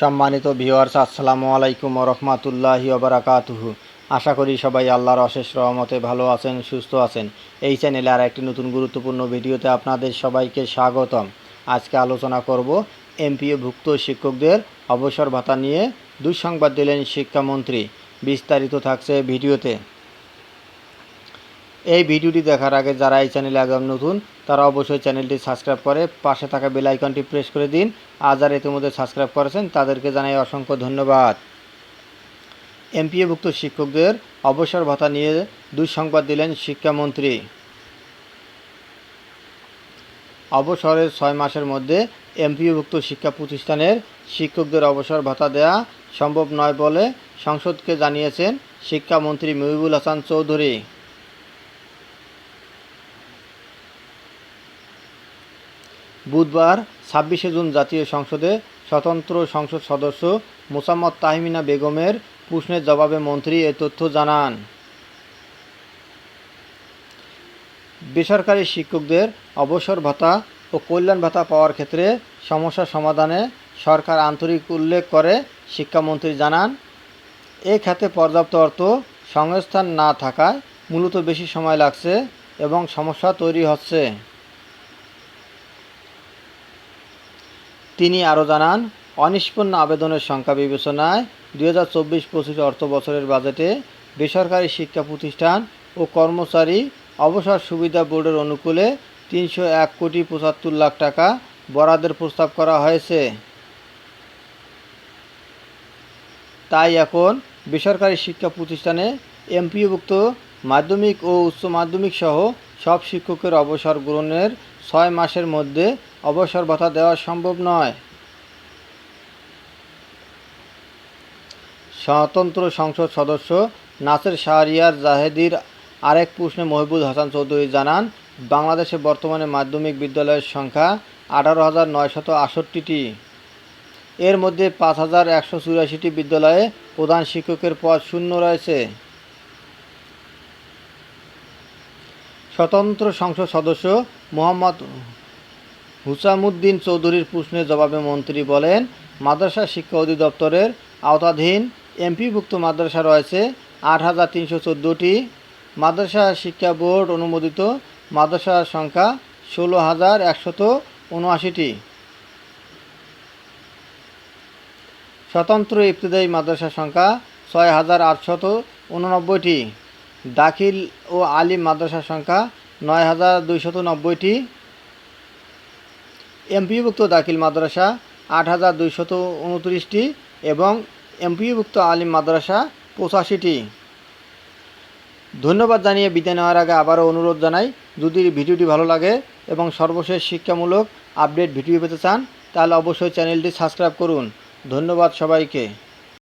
সম্মানিত ভিওয়ার্স আসসালামু আলাইকুম রহমাতুল্লাহি ওবরাকাতুহু আশা করি সবাই আল্লাহর অশেষ রহমতে ভালো আছেন, সুস্থ আছেন। এই চ্যানেলে আর একটি নতুন গুরুত্বপূর্ণ ভিডিওতে আপনাদের সবাইকে স্বাগতম। আজকে আলোচনা করব এমপিওভুক্ত শিক্ষকদের অবসর ভাতা নিয়ে দুঃসংবাদ দিলেন শিক্ষামন্ত্রী। বিস্তারিত থাকছে ভিডিওতে। এই ভিডিওটি দেখার আগে যারা এই চ্যানেলে আগাম নতুন, তারা অবশ্যই চ্যানেলটি সাবস্ক্রাইব করে পাশে থাকা বেল আইকনটি প্রেস করে দিন। আর যারা ইতিমধ্যে সাবস্ক্রাইব করেছেন, তাদেরকে জানাই অসংখ্য ধন্যবাদ। এমপিএভুক্ত শিক্ষকদের অবসর ভাতা নিয়ে দুঃসংবাদ দিলেন শিক্ষামন্ত্রী। অবসরের ছয় মাসের মধ্যে এমপিওভুক্ত শিক্ষা প্রতিষ্ঠানের শিক্ষকদের অবসর ভাতা দেওয়া সম্ভব নয় বলে সংসদকে জানিয়েছেন শিক্ষামন্ত্রী মহিবুল হাসান চৌধুরী। বুধবার ছাব্বিশে জুন জাতীয় সংসদে স্বতন্ত্র সংসদ সদস্য মোসাম্মদ তাহমিনা বেগমের প্রশ্নের জবাবে মন্ত্রী এ তথ্য জানান। বেসরকারি শিক্ষকদের অবসর ভাতা ও কল্যাণ ভাতা পাওয়ার ক্ষেত্রে সমস্যা সমাধানে সরকার আন্তরিক উল্লেখ করে, শিক্ষামন্ত্রী জানান, এ খাতে পর্যাপ্ত অর্থ সংস্থান না থাকায় মূলত বেশি সময় লাগছে এবং সমস্যা তৈরি হচ্ছে। তিনি আরও জানান অনিষ্পন্ন আবেদনের সংখ্যা বিবেচনায় দুই হাজার চব্বিশ পঁচিশ অর্থ বছরের বাজেটে বেসরকারি শিক্ষা প্রতিষ্ঠান ও কর্মচারী অবসর সুবিধা বোর্ডের অনুকূলে তিনশো এক কোটি পঁচাত্তর লাখ টাকা বরাদ্দের প্রস্তাব করা হয়েছে। তাই এখন বেসরকারি শিক্ষা প্রতিষ্ঠানে এমপিওভুক্ত মাধ্যমিক ও উচ্চ মাধ্যমিক সহ সব শিক্ষকের অবসর গ্রহণের ছয় মাসের মধ্যে অবসর ভাতা দেওয়া সম্ভব নয়। স্বতন্ত্র সংসদ সদস্য নাসের শাহরিয়ার জাহেদির আরেক প্রশ্নে মহিবুল হাসান চৌধুরী জানান, বাংলাদেশে বর্তমানে মাধ্যমিক বিদ্যালয়ের সংখ্যা আঠারো হাজার নয়শত আটষট্টিটি এর মধ্যে পাঁচ হাজার একশো চুরাশিটি বিদ্যালয়ে প্রধান শিক্ষকের পদ শূন্য রয়েছে। স্বতন্ত্র সংসদ সদস্য মোহাম্মদ হুসামুদ্দিন চৌধুরীর প্রশ্নের জবাবে মন্ত্রী বলেন, মাদ্রাসা শিক্ষা অধিদপ্তরের আওতাধীন এমপিভুক্ত মাদ্রাসা রয়েছে আট হাজার তিনশো চোদ্দোটি। মাদ্রাসা শিক্ষা বোর্ড অনুমোদিত মাদ্রাসার সংখ্যা ষোলো হাজার একশত উনআশিটি। স্বতন্ত্র ইবতদায়ী মাদ্রাসার সংখ্যা ছয় হাজার আটশত উননব্বইটি। দাখিল ও আলিম মাদ্রাসার সংখ্যা নয় হাজার দুইশত নব্বইটি। এমপিভুক্ত দাখিল মাদ্রাসা, আট হাজার উনত্রিশটি, এবং এমপিভুক্ত আলিম মাদ্রাসা, পঁচাশিটি। ধন্যবাদ জানিয়ে বিদায় নেওয়ার আগে আবারও অনুরোধ জানাই, যদি ভিডিওটি ভালো লাগে এবং সর্বশেষ শিক্ষামূলক আপডেট ভিডিও পেতে চান, তাহলে অবশ্যই চ্যানেলটি সাবস্ক্রাইব করুন। ধন্যবাদ সবাইকে।